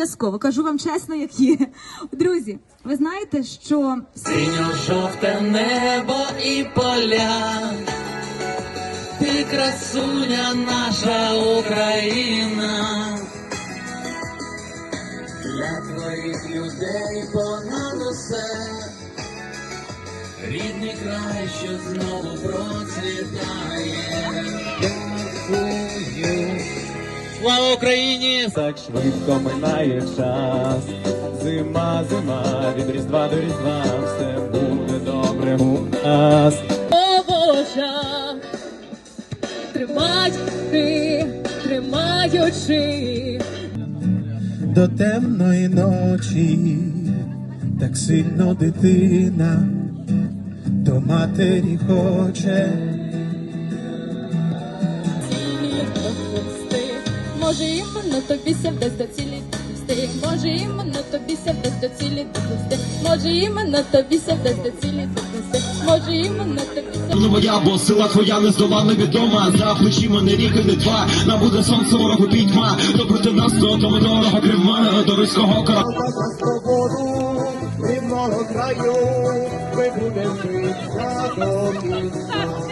Обов'язково кажу вам чесно, як є. Друзі, ви знаєте, що Синьо-жовте небо і поля, ти красуня наша Україна. Для твоїх людей понад усе, рідний край, що знову процвітає. Слава Україні! Так швидко минає час. Зима, зима, від різдва до різдва, все буде добре у нас. О Божа, тримай ти, тримаючи. до темної ночі, так сильно дитина до матері хоче. Може іменно тобі ся вдасть до цілі допусти. Може іменно тобі ся вдасть до цілі допусти. Може іменно тобі ся вдасть до цілі допусти. Може іменно тобі ся моя, бо сила твоя нездолана відома. За плечима не рік і не два. Нам буде сонце ворогу пітьма. То проти нас, то тому дорого крім до руського кора. За свободу рівного краю, ми будемо жити до кінця.